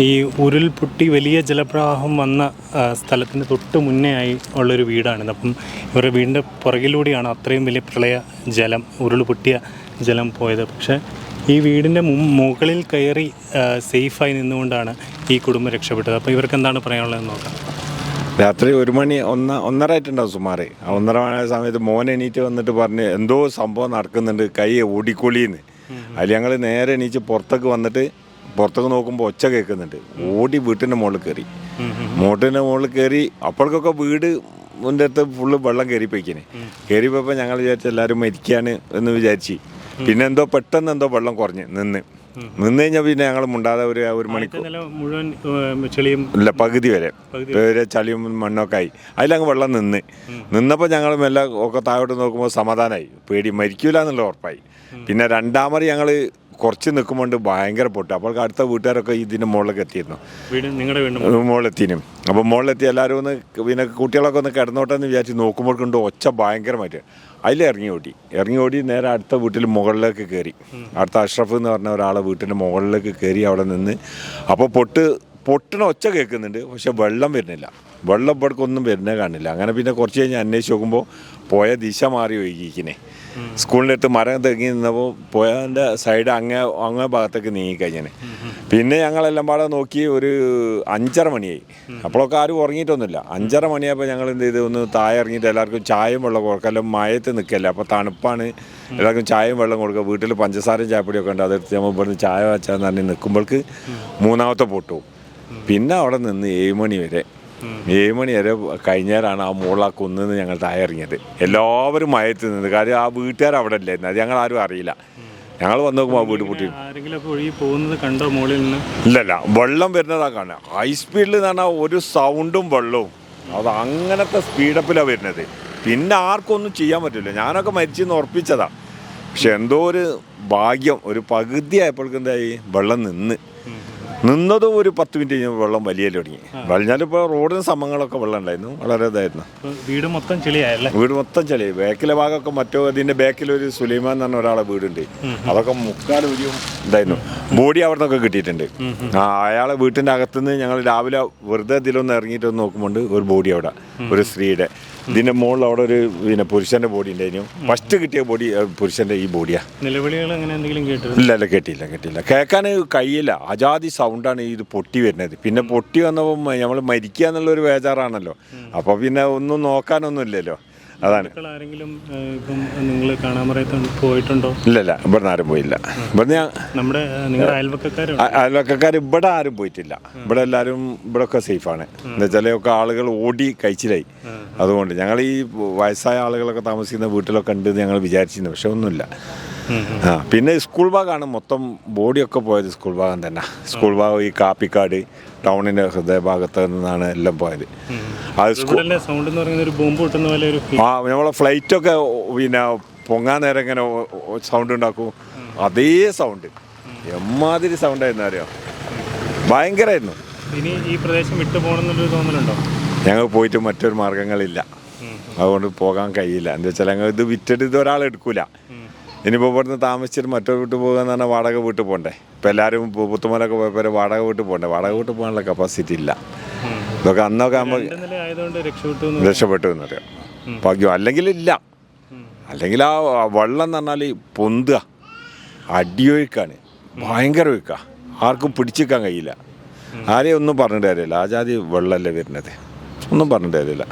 ഈ ഉരുൾപൊട്ടി വലിയ ജലപ്രവാഹം വന്ന സ്ഥലത്തിന് തൊട്ട് മുന്നേ ആയി ഉള്ളൊരു വീടാണിത് അപ്പം ഇവരുടെ വീടിന്റെ പുറകിലൂടെയാണ് അത്രയും വലിയ പ്രളയ ജലം ഉരുൾപൊട്ടിയ ജലം പോയത്. പക്ഷേ ഈ വീടിന്റെ മു മുകളിൽ കയറി സേഫായി നിന്നുകൊണ്ടാണ് ഈ കുടുംബം രക്ഷപ്പെട്ടത്. അപ്പോൾ ഇവർക്ക് എന്താണ് പറയാനുള്ളതെന്ന് നോക്കാം. രാത്രി ഒരു മണി ഒന്ന ഒന്നര ആയിട്ടുണ്ടാവും സുമാറ് ഒന്നര മണി സമയത്ത് മോൻ എണീറ്റ് വന്നിട്ട് പറഞ്ഞ് എന്തോ സംഭവം നടക്കുന്നുണ്ട് കൈ ഓടിക്കൊളിയെന്ന് അതിൽ ഞങ്ങൾ നേരെ എണീച്ച് പുറത്തേക്ക് വന്നിട്ട് പുറത്തേക്ക് നോക്കുമ്പോൾ ഒച്ച കേൾക്കുന്നുണ്ട്. ഓടി വീട്ടിന്റെ മുകളിൽ കയറി മോട്ടിന്റെ മുകളിൽ കയറി അപ്പോഴേക്കൊക്കെ വീട് മുന്റെ അടുത്ത് ഫുള്ള് വെള്ളം കയറിപ്പോയിക്കിനെ കയറിപ്പോയപ്പോൾ ഞങ്ങൾ വിചാരിച്ച എല്ലാവരും മരിക്കുകയാണ് എന്ന് വിചാരിച്ച്. പിന്നെ എന്തോ പെട്ടെന്ന് എന്തോ വെള്ളം കുറഞ്ഞ് നിന്ന്. നിന്ന് കഴിഞ്ഞാൽ പിന്നെ ഞങ്ങൾ മുണ്ടാതെ ഒരു ഒരു മണിക്കൂർ മുഴുവൻ ചെളിയും ഇല്ല പകുതി വരെ. വരെ. ചളിയും മണ്ണൊക്കെ ആയി. അതിലങ്ങ് വെള്ളം നിന്ന്. നിന്നപ്പോൾ ഞങ്ങൾ മെല്ലെ ഒക്കെ താഴോട്ട് നോക്കുമ്പോൾ സമാധാനമായി പേടി മരിക്കൂല എന്നുള്ള ഉറപ്പായി. പിന്നെ രണ്ടാമത് ഞങ്ങൾ കുറച്ച് നിൽക്കുമ്പോൾ ഭയങ്കര പൊട്ട്. അപ്പോൾ അടുത്ത വീട്ടുകാരൊക്കെ ഇതിന്റെ മുകളിലേക്ക് എത്തിയിരുന്നു. വീട് നിങ്ങളുടെ വീണ്ടും മുകളിലെത്തിനും. അപ്പോൾ മുകളിലെത്തി എല്ലാവരും ഒന്ന് പിന്നെ കുട്ടികളൊക്കെ ഒന്ന് കിടന്നോട്ടെ എന്ന് വിചാരിച്ച് നോക്കുമ്പോൾ കൊണ്ട് ഒച്ച ഭയങ്കരമായിട്ട്. അതിൽ ഇറങ്ങി ഓടി. ഇറങ്ങി ഓടി നേരെ അടുത്ത വീട്ടിൽ മുകളിലേക്ക് കയറി അടുത്ത അഷ്റഫ് എന്ന് പറഞ്ഞ ഒരാളെ വീട്ടിന്റെ മുകളിലേക്ക് കയറി അവിടെ നിന്ന്. അപ്പോൾ പൊട്ട് പൊട്ടിന ഒച്ച കേൾക്കുന്നുണ്ട് പക്ഷെ വെള്ളം വരുന്നില്ല. വെള്ളം ഇവിടേക്കൊന്നും വരുന്നേ കാണില്ല. അങ്ങനെ പിന്നെ കുറച്ച് കഴിഞ്ഞ് അന്വേഷിച്ച് നോക്കുമ്പോൾ പോയ ദിശ മാറി ഒഴുകിക്കിനെ സ്കൂളിന്റെ മരം തെങ്ങി നിന്നപ്പോൾ പോയതിന്റെ സൈഡ് അങ്ങേ അങ്ങേ ഭാഗത്തേക്ക് നീങ്ങിക്കഴിഞ്ഞാണ് പിന്നെ ഞങ്ങളെല്ലാം പാടെ നോക്കി ഒരു അഞ്ചര മണിയായി. അപ്പോഴൊക്കെ ആരും ഉറങ്ങിയിട്ടൊന്നുമില്ല. അഞ്ചര മണിയായപ്പോൾ ഞങ്ങൾ എന്ത് ചെയ്തു? ഒന്ന് താഴെ ഇറങ്ങിയിട്ട് എല്ലാവർക്കും ചായയും വെള്ളം കൊടുക്കാം മയത്ത് നിൽക്കല്ലേ? അപ്പോൾ തണുപ്പാണ്. എല്ലാവർക്കും ചായയും വെള്ളം കൊടുക്കുക. വീട്ടിൽ പഞ്ചസാരയും ചായപ്പൊടിയൊക്കെ ഉണ്ട്. അതെടുത്ത് നമ്മൾ ഇവിടുന്ന് ചായ വെച്ചാന്ന് പറഞ്ഞ് നിൽക്കുമ്പോൾക്ക് മൂന്നാമത്തെ പൊട്ടു. പിന്നെ അവിടെ നിന്ന് ഏഴ് മണി വരെ. ഏഴ് മണി വരെ കഴിഞ്ഞാലാണ് ആ മുകളിൽ ആ കുന്നിന്ന് ഞങ്ങൾ താഴെ ഇറങ്ങിയത് എല്ലാവരും മയത്ത് നിന്നത് കാര്യം ആ വീട്ടുകാർ അവിടെ ഇല്ലായിരുന്നു. അത് ഞങ്ങൾ ആരും അറിയില്ല. ഞങ്ങൾ വന്ന് നോക്കുമ്പോൾ ആ വീട് പൊട്ടി. ഇല്ലല്ല. വെള്ളം വരുന്നതാ കാണുക. ഹൈ സ്പീഡിൽ എന്ന് പറഞ്ഞാൽ ഒരു സൗണ്ടും വെള്ളവും. അത് അങ്ങനത്തെ സ്പീഡപ്പിലാണ് വരുന്നത്. പിന്നെ ആർക്കൊന്നും ചെയ്യാൻ പറ്റില്ല. ഞാനൊക്കെ മരിച്ചെന്ന് ഉറപ്പിച്ചതാ. പക്ഷെ എന്തോ ഒരു ഭാഗ്യം. ഒരു പകുതി ആയപ്പോഴേക്കും എന്തായി? വെള്ളം നിന്ന്. നിന്നതും ഒരു പത്ത് മിനിറ്റ് കഴിഞ്ഞപ്പോൾ വെള്ളം വലിയ തുടങ്ങി. വലിഞ്ഞാലിപ്പോൾ റോഡിന് സമങ്ങളൊക്കെ വെള്ളം ഉണ്ടായിരുന്നു. വളരെ ഇതായിരുന്നു വീട് മൊത്തം ചെളിയായല്ലേ? വീട് മൊത്തം ചെളി. ബാക്കിലെ ഭാഗമൊക്കെ മറ്റോ അതിന്റെ ബാക്കിൽ ഒരു സുലൈമാൻ എന്ന് പറഞ്ഞ ഒരാളെ വീടുണ്ട്. അതൊക്കെ മുക്കാൽ ഒരു ഇതായിരുന്നു. ബോഡി അവിടെ നിന്നൊക്കെ കിട്ടിയിട്ടുണ്ട് ആ അയാളെ വീട്ടിന്റെ അകത്തുനിന്ന് ഞങ്ങൾ രാവിലെ വെറുതെ ഇതിലൊന്ന് ഇറങ്ങിയിട്ട് നോക്കുമ്പോണ്ട് നോക്കുമ്പോൾ ഒരു ബോഡി അവിടെ ഒരു സ്ത്രീയുടെ. ഇതിന്റെ മുകളിൽ അവിടെ ഒരു പിന്നെ പുരുഷന്റെ ബോഡി ഉണ്ടായിരുന്നു. ഫസ്റ്റ് കിട്ടിയ ബോഡി പുരുഷന്റെ ഈ ബോഡിയാ നിലവിളികൾ അങ്ങനെ എന്തെങ്കിലും കേട്ടില്ല ഇല്ല ഇല്ല കേട്ടില്ല കേട്ടില്ല. കേൾക്കാൻ കയ്യില്ല അജാതി സൗണ്ടാണ് ഇത് പൊട്ടി വരുന്നത്. പിന്നെ പൊട്ടി വന്നപ്പോൾ നമ്മൾ മരിക്കുക എന്നുള്ളൊരു ബേജാറാണല്ലോ. അപ്പോൾ പിന്നെ ഒന്നും നോക്കാനൊന്നും ഇല്ലല്ലോ. അതാണ്. ആരെങ്കിലും ഇപ്പം നിങ്ങൾ പോയിട്ടുണ്ടോ? ഇല്ല ഇല്ല ഇവിടുന്ന് ആരും പോയില്ല. ഇവിടുന്ന് ഞാൻ നമ്മുടെ നിങ്ങളുടെ അയൽവക്കക്കാർ ഇവിടെ ആരും പോയിട്ടില്ല. ഇവിടെ എല്ലാവരും ഇവിടെ ഒക്കെ സേഫാണ് എന്താ വെച്ചാൽ ഒക്കെ ആളുകൾ ഓടി കഴിച്ചിലായി. അതുകൊണ്ട് ഞങ്ങൾ ഈ വയസ്സായ ആളുകളൊക്കെ താമസിക്കുന്ന വീട്ടിലൊക്കെ ഉണ്ട് ഞങ്ങൾ വിചാരിച്ചിരുന്നു. പക്ഷെ ഒന്നുമില്ല. ആ പിന്നെ സ്കൂൾ ഭാഗമാണ് മൊത്തം ബോഡിയൊക്കെ പോയത് സ്കൂൾ ഭാഗം തന്നെ. സ്കൂൾ ഭാഗം ഈ കാപ്പിക്കാട് ടൗണിന്റെ ഹൃദയഭാഗത്ത് നിന്നാണ് എല്ലാം പോയത്. അത്. ആ നമ്മളെ ഫ്ലൈറ്റൊക്കെ പിന്നെ പൊങ്ങാൻ നേരം ഇങ്ങനെ സൗണ്ട് ഉണ്ടാക്കും. അതേ സൗണ്ട് എമ്മാതിരി സൗണ്ട് ആയിരുന്നു അറിയോ? ഭയങ്കരമായിരുന്നു ഇനി ഈ പ്രദേശം വിട്ടു പോകണമെന്നൊരു തോന്നലുണ്ടോ? ഞങ്ങൾ പോയിട്ട് മറ്റൊരു മാർഗങ്ങളില്ല. അതുകൊണ്ട് പോകാൻ കഴിയില്ല. എന്താ വെച്ചാൽ ഞങ്ങൾ ഇത് വിറ്റിട്ട് ഇത് ഒരാൾ എടുക്കൂല. ഇനിയിപ്പോൾ ഇവിടുന്ന് താമസിച്ചിട്ട് മറ്റൊരു വീട്ടിൽ പോകുക എന്ന് പറഞ്ഞാൽ വാടക വീട്ടിൽ പോകണ്ടേ ഇപ്പം എല്ലാവരും പുത്തുമലൊക്കെ പോയപ്പോൾ വാടക വീട്ടിൽ പോകണ്ടേ വാടക വീട്ടിൽ പോകാനുള്ള കപ്പാസിറ്റി ഇല്ല. ഇതൊക്കെ അന്നൊക്കെ നമ്മൾ രക്ഷപ്പെട്ടു എന്ന് രക്ഷപ്പെട്ടു എന്നറിയാം ഭാഗ്യം. അല്ലെങ്കിൽ ഇല്ല. അല്ലെങ്കിൽ ആ വെള്ളം എന്ന് പറഞ്ഞാൽ പൊന്തുക. അടിയൊഴുക്കാണ്. ഭയങ്കര ഒഴുക്ക. ആർക്കും പിടിച്ചിക്കാൻ കഴിയില്ല. ആരെയും ഒന്നും പറഞ്ഞിട്ട് കാര്യമില്ല. ആ ജാതി വെള്ളമല്ലേ വരുന്നത്. ഒന്നും പറഞ്ഞിട്ട് കാര്യമില്ല.